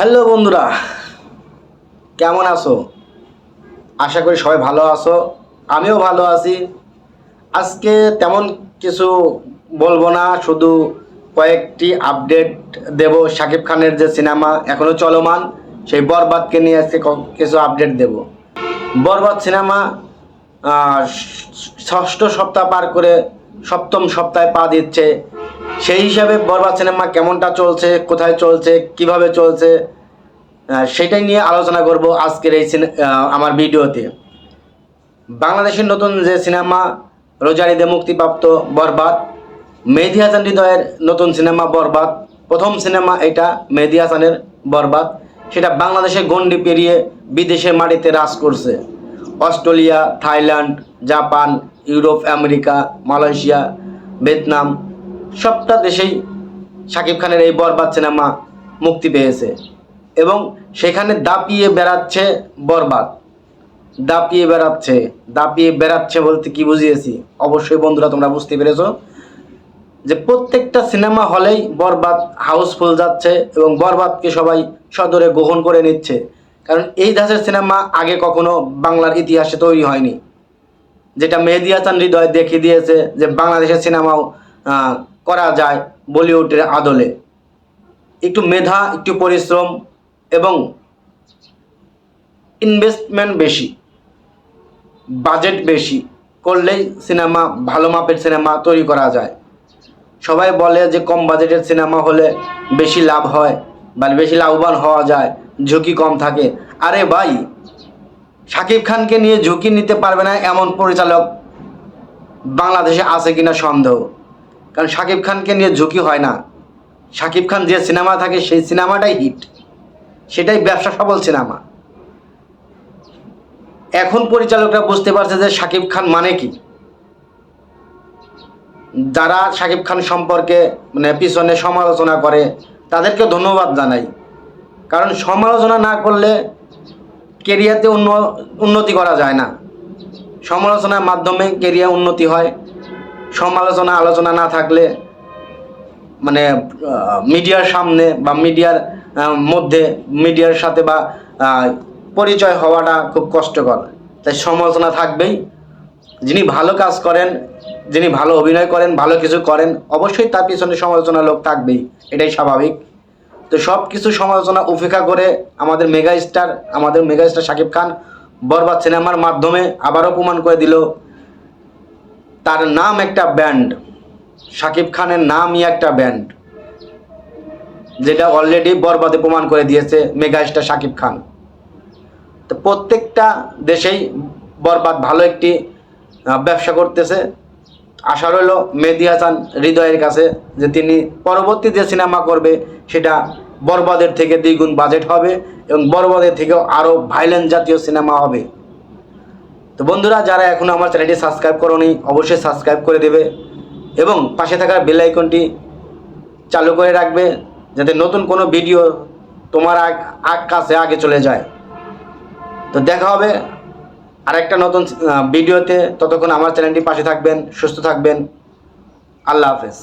Hello বন্ধুরা, কেমন আছো? আশা করি সবাই ভালো আছো, আমিও ভালো আছি। আজকে তেমন কিছু বলব না, শুধু কয়েকটি আপডেট দেব। শাকিব খানের যে সিনেমা এখনও চলমান, সেই বরবাদকে নিয়ে আজকে কিছু আপডেট দেব। বরবাদ সিনেমা ষষ্ঠ সপ্তাহ পার করে সপ্তম সপ্তাহে পা দিচ্ছে। সেই হিসাবে বরবাদ সিনেমা কেমনটা চলছে, কোথায় চলছে, কীভাবে চলছে সেটাই নিয়ে আলোচনা করব আজকের এই আমার ভিডিওতে। বাংলাদেশের নতুন যে সিনেমা রোজারিদে মুক্তিপ্রাপ্ত বরবাদ, মেহেদি হাসান হৃদয়ের নতুন সিনেমা বরবাদ, প্রথম সিনেমা এটা মেহেদি হাসানের বরবাদ, সেটা বাংলাদেশের গণ্ডি পেরিয়ে বিদেশের মাটিতে রাজ করছে। Australia, Thailand, Japan, Europe, America, Malaysia, Vietnam, সবটা দেশেই শাকিব খানের এই বরবাদ সিনেমা মুক্তি পেয়েছে এবং সেখানে দাপিয়ে বেড়াচ্ছে বরবাদ। দাপিয়ে বেড়াচ্ছে দাপিয়ে বেড়াচ্ছে বলতে কি বুঝিয়েছি? অবশ্যই বন্ধুরা তোমরা বুঝতে পেরেছ যে প্রত্যেকটা সিনেমা হলেই বরবাদ হাউসফুল যাচ্ছে এবং বরবাদকে সবাই সদরে গ্রহণ করে নিচ্ছে। কারণ এই ধাঁচের সিনেমা আগে কখনো বাংলার ইতিহাসে তৈরি হয়নি। যেটা মেহেদি হাসান হৃদয় দেখিয়ে দিয়েছে যে বাংলাদেশের সিনেমাও করা যায় বলিউডের আদলে। একটু মেধা, একটু পরিশ্রম এবং ইনভেস্টমেন্ট বেশি বাজেট বেশি করলেই সিনেমা, ভালো মাপের সিনেমা তৈরি করা যায়। সবাই বলে যে কম বাজেটের সিনেমা হলে বেশি লাভ হয় বা বেশি লাভবান হওয়া যায়। ঝুঁকি কম থাকে। আরে ভাই শাকিব খানকে নিয়ে ঝুঁকি নিতে পারবে না এমন পরিচালক বাংলাদেশে আছে কিনা সন্দেহ। কারণ শাকিব খানকে নিয়ে ঝুঁকি হয় না। শাকিব খান যে সিনেমা থাকে সেই সিনেমাটাই হিট। সেটাই ব্যবসা সফল সিনেমা। এখন পরিচালকরা বুঝতে পারছে যে শাকিব খান মানে কি। যারা শাকিব খান সম্পর্কে মানে পিছনে সমালোচনা করে, তাদেরকে ধন্যবাদ জানাই। কারণ সমালোচনা না করলে কেরিয়াতে উন্ন, উন্নতি করা যায় না। সমালোচনার মাধ্যমে কেরিয়ার উন্নতি হয়। সমালোচনা, আলোচনা না থাকলে মানে মিডিয়ার সামনে বা মিডিয়ার মধ্যে মিডিয়ার সাথে বা পরিচয় হওয়াটা খুব কষ্টকর। তাই সমালোচনা থাকবেই। যিনি ভালো কাজ করেন, যিনি ভালো অভিনয় করেন, ভালো কিছু করেন, অবশ্যই তার পিছনে সমালোচনা লোক থাকবেই। এটাই স্বাভাবিক। তো সব কিছু সমালোচনা, উপেক্ষা করে আমাদের মেগা স্টার আমাদের মেগা স্টার শাকিব খান বরবাদ সিনেমার মাধ্যমে আবারও প্রমাণ করে দিল তার নাম একটা ব্যান্ড, শাকিব খানের নামই একটা ব্যান্ড, যেটা অলরেডি বরবাদে প্রমাণ করে দিয়েছে মেগা স্টার শাকিব খান। তো প্রত্যেকটা দেশেই বরবাদ ভালো একটি ব্যবসা করতেছে। আশা রইল মেহেদি হাসান হৃদয়ের কাছে যে তিনি পরবর্তী যে সিনেমা করবে, সেটা বরবাদের থেকে দ্বিগুণ বাজেট হবে এবং বরবাদের থেকেও আরও ভাইলেন্ট জাতীয় সিনেমা হবে। তো বন্ধুরা, যারা এখনও আমার চ্যানেলটি সাবস্ক্রাইব করোনি, অবশ্যই সাবস্ক্রাইব করে দেবে এবং পাশে থাকা বেল আইকনটি চালু করে রাখবে যাতে নতুন কোনো ভিডিও তোমার আগ আগ, কাছে আগে চলে যায়। তো দেখা হবে আরেকটা নতুন ভিডিওতে ততক্ষণ আমার চ্যানেলটি পাশে থাকবেন সুস্থ থাকবেন। আল্লাহ হাফেজ।